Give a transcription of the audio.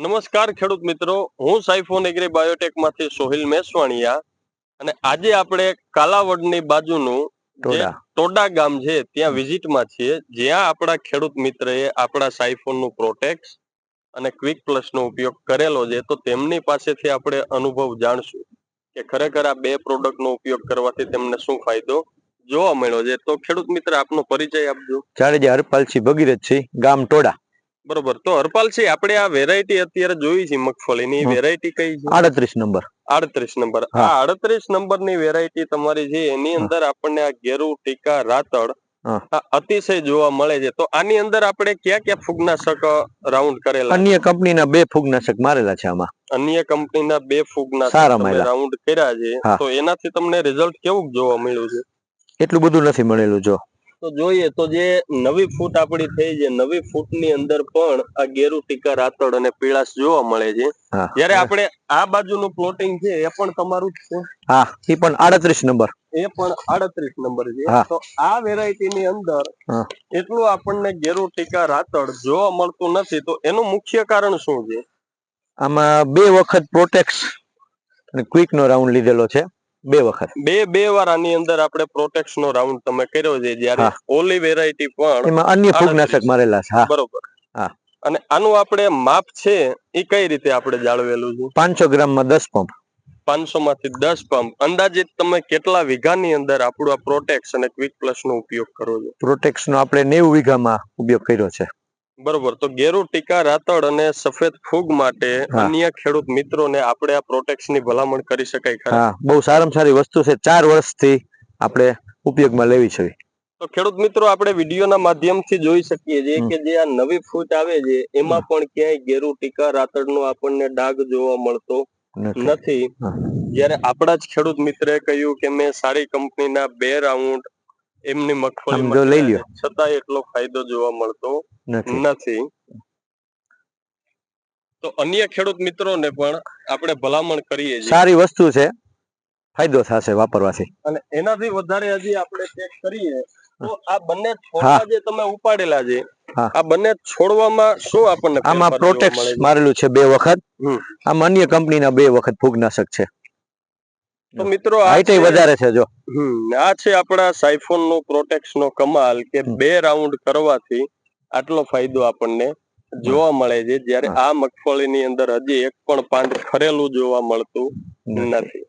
નમસ્કાર ખેડૂત મિત્રો હું સાઇફોન એગ્રી બાયોટેકમાંથી સોહિલ મેસવાણીયા અને આજે આપણે કાલાવડની બાજુનું જે ટોડા. ગામ છે ત્યાં વિઝિટમાં છીએ જ્યાં આપણા ખેડૂત મિત્રએ આપણા સાઈફોનનું પ્રોટેક્સ અને ક્વિક પ્લસનો ઉપયોગ કરેલો છે. તો તેમની પાસેથી આપણે અનુભવ જાણશું કે ખરેખર આ બે પ્રોડક્ટનો ઉપયોગ કરવાથી તેમને શું ફાયદો જોવા મળ્યો છે. તો ખેડૂત મિત્ર આપનો પરિચય આપજો. જાડેજા હરપાલસિંહ ભગીરથસિંહ ગામ ટોડા. બરોબર. તો હરપાલસિંહ આપણે આ વેરાયટી અત્યારે જોઈ છે મગફળીની. વેરાયટી કઈ છે? આડત્રીસ નંબર. આડત્રીસ નંબર. આ આડત્રીસ નંબરની વેરાયટી તમારી છે એની અંદર આપણને આ ગેરુ ટીકા રાતળ અતિશય જોવા મળે છે. તો આની અંદર આપણે ક્યાં ક્યાં ફૂગનાશક રાઉન્ડ કરેલા અન્ય કંપનીના બે ફૂગનાશક મારેલા છે આમાં. અન્ય કંપનીના બે ફૂગનાશક રાઉન્ડ કર્યા છે. તો એનાથી તમને રિઝલ્ટ કેવું જોવા મળ્યું છે? એટલું બધું નથી મળેલું જો. તો જોઈએ તો જે નવી ફૂટ આપણી થઈ છે નવી ફૂટની અંદર પણ આ ગેરુ ટીકા રાતળ અને પીળાશ જોવા મળે છે. જયારે આપણે આ બાજુનું પ્લોટિંગ છે એ પણ તમારું જ છે. હા એ પણ આડત્રીસ નંબર. એ પણ આડત્રીસ નંબર છે. તો આ વેરાયટી ની અંદર એટલું આપણને ગેરુ ટીકા રાતળ જોવા મળતું નથી. તો એનું મુખ્ય કારણ શું છે? આમાં બે વખત પ્રોટેક્સ અને ક્વિક નો રાઉન્ડ લીધેલો છે. બે વખત. બે બે વાર આની અંદર આપણે પ્રોટેક્સ નો રાઉન્ડ તમે કર્યો છે જ્યારે ઓલી વેરાયટી પણ એમાં અન્ય ફૂગનાશક મારેલા છે બરોબર. હા. અને આનું આપણે માપ છે એ કઈ રીતે આપણે જાળવેલું છે? પાંચસો ગ્રામમાં દસ પંપ. પાંચસો માંથી દસ પંપ. અંદાજિત તમે કેટલા વીઘાની અંદર આપણું આ પ્રોટેક્સ અને ક્વિક પ્લસ નો ઉપયોગ કરો છો? પ્રોટેક્સ નો આપણે નેવું વીઘામાં ઉપયોગ કર્યો છે. બરોબર. તો ગેરુ ટીકા રાતળ અને સફેદ ફૂગ માટે અન્ય ખેડૂત મિત્રોને આપણે આ પ્રોટેક્સની ભલામણ કરી શકાય ખરા? હા બહુ સારામાં સારી વસ્તુ છે. ચાર વર્ષથી આપણે ઉપયોગમાં લેવી છે. તો ખેડૂત મિત્રો આપણે વિડીયોના માધ્યમથી જોઈ શકીએ છીએ કે જે આ નવી ફૂટ આવે છે એમાં પણ ક્યાંય ગેરુ ટીકા રાતળનો આપણને ડાઘ જોવા મળતો નથી. નથી. જ્યારે આપણા જ ખેડૂત મિત્રે કહ્યું કે મેં સારી કંપનીના બે રાઉન્ડ એમની મગફળી લઈ લ્યો. છતાં એટલો ફાયદો જોવા મળતો નથી. તો અન્ય ખેડૂત મિત્રોને પણ આપણે ભલામણ કરીએ સારી વસ્તુ છે. ફાયદો થશે વાપરવાથી. અને એનાથી વધારે હજી આપણે ચેક કરીએ તો આ બંને છોડવા જે તમે ઉપાડેલા છે આ બંને છોડવામાં શું આપણને આમાં છે? મારેલું છે બે વખત. આમાં અન્ય કંપનીના બે વખત ફૂગનાશક છે. તો મિત્રો હાઈટ વધારે છે જો. આ છે આપણા સાયફોનનું પ્રોટેક્સ નો કમાલ કે બે રાઉન્ડ કરવાથી આટલો ફાયદો આપણને જોવા મળે છે. જ્યારે. આ મગફળીની અંદર હજી એક પણ પાંદ ખરેલું જોવા મળતું નથી.